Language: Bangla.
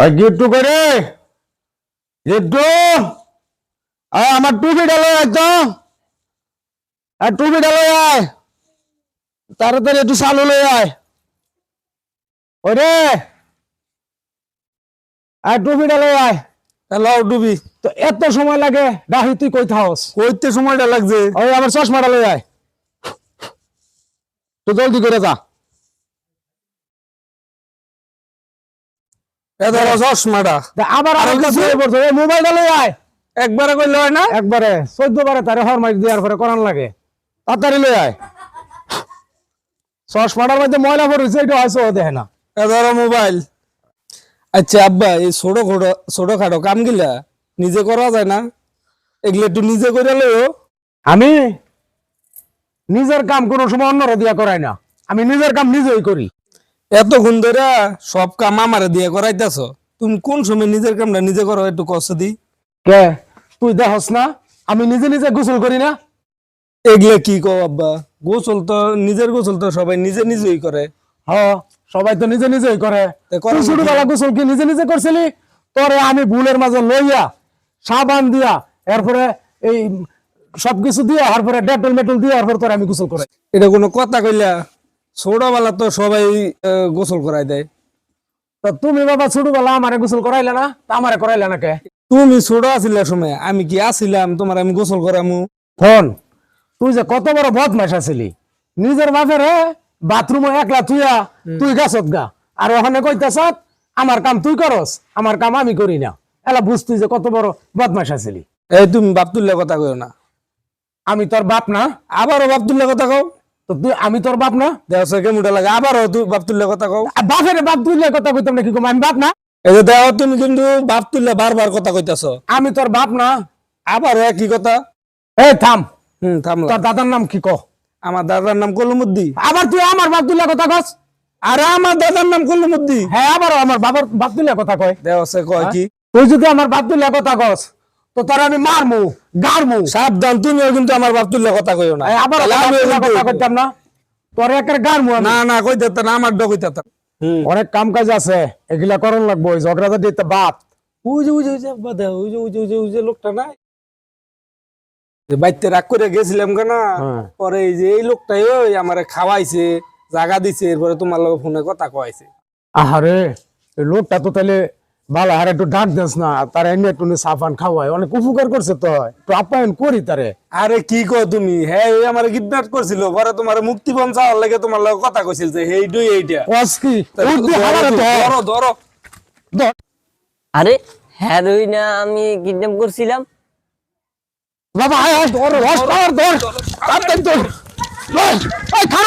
ওই গিট্টু করে। গিট্টু। আমার টুপি ডালো তো আর টুপি ডালো আয়। তাড়াতাড়ি একটু চালু লই আয়। ওরে। আর টুপি ডালো আয়। হ্যালো ডুবি তো এত সময় লাগে ডাহি তুই কই থাকস? কইতে সময়টা লাগছে। ওই আমার চশমাটা লই আয়। তো জলদি করে যা। এ ধরো চশমাটা তা আবার আরও আর কিছু? কিছু মোবাইলটা লই আয়। একবারে কইলে হয় না? একবারে চোদ্দ বারে তারে হরমাইক দেওয়ার পরে করান লাগে। তাড়াতাড়ি লই আয়। চশমাটার মধ্যে ময়লা পড়েছে এটা হয়তো দেখে না। মোবাইল। আচ্ছা আব্বা এই ছোট খোটো ছোট খাটো কাম গিলা নিজে করা যায় না? এগুলো একটু নিজে করে লইও আমি নিজের কাম কোনো সময় অন্যরা দিয়া করাই না। আমি নিজের কাম নিজেই করি। এতক্ষণ ধরে সব কাম আমারে দিয়ে করাইতেছ। তুমি কোন সময় নিজের কামটা নিজে করো একটু কষ্ট দি। কে? তুই দেখস না আমি নিজে নিজে গোসল করি না? এগুলো কি কও আব্বা? গোসল তো নিজের গোসল তো সবাই নিজে নিজেই করে। হ সবাই তো নিজে নিজেই করে। তুই? ছোটবেলা গোসল কি নিজে নিজে করছিলি? তোরে আমি ভুলের মাঝে লইয়া সাবান দিয়া এরপরে এই সবকিছু দিয়া এরপরে ডেটল মেটল দিয়া এরপরে তোরে আমি গোসল করে এটা কোনো কথা কইলা? ছোটবেলা তো সবাই গোসল করাই দেয়। তা তুমি বাবা ছোটবেলা আমারে গোসল করাইলে না? তা আমারে করাইলে না কে? তুমি ছোট আছিলা সময় আমি কি আছিলাম? তোমার আমি গোসল করামু? ফোন তুই যে কত বড় বদমাস আছিলি। নিজের বাপের বাথরুমে একলা তুইয়া তুই গাছত গা। আর ওখানে কইতাছ আমার কাম তুই করস আমার কাম আমি করি না। এলা বুঝ তুই যে কত বড় বদমাস আছিলি। এই তুমি বাপতুল্লা কথা কইও না। আমি তোর বাপ না আবারও বাপতুল্লা কথা কও? তো তুই আমি তোর বাপ না? সে মুটা লাগে। আবারও তুই বাপতুল্লা কথা কও। বাপের বাপ তুই কথা কইতাম না কি কম আমি বাপ না? এই যে দেহ তুমি কিন্তু বাপতুল্লা বারবার কথা কইতাছ। আমি তোর বাপ না? আবারও একই কথা। এই থাম। হুম থামলা তোর দাদার নাম কি ক? আমার দাদার নাম কলমুদ্দি। আবার তুই আমার বাপ তুই কথা কস? আরে আমার দাদার নাম কলমুদ্দি। হ্যাঁ আবার আমার বাবার বাপ তুই কথা কয়। সে কয় কি? তুই যদি আমার বাপ তুই কথা কস তো তোর আমি মারমু গারমু সাবধান তুমিও কিন্তু আমার বাপতুল্লা কথা কইও না। আবার বাপ তুল্লা কথা কইতাম না? তোর একের গারমু আমি। না না কইতে না আমার ড কইতে হুম। অনেক কাম কাজ আছে এগুলা করন লাগবো ওই ঝগড়া দিতে বাপ ওই যে ওই যে ওই যে বাদা ওই যে ওই যে ওই যে ওই যে লোকটা নাই? যে বাইতে রাগ করে গেছিলাম কেন? হ্যাঁ। পরে এই যে এই লোকটাই ওই আমারে খাওয়াইছে জাগা দিছে এরপরে তোমার লগে ফোনে কথা কয়াইছে আহারে লোকটা তো তাহলে ভালো আর একটু ডাক দেস না তার এমনি একটু সাফান খাওয়াই অনেক উপকার করছে তো একটু আপ্যায়ন করি তারে। আরে কি কো তুমি? হ্যাঁ এই আমার কিডন্যাপ করছিল পরে তোমার মুক্তিপণ চাওয়ার লাগে তোমার লগে কথা কইছিল যে এইটুই এইটা। কস কি? ধরো, ধরো। ধরো আরে হ্যাঁ রই না আমি কিডন্যাপ করছিলাম। বাবা আয় ধর ধর ধর ধর। ধর। ধর।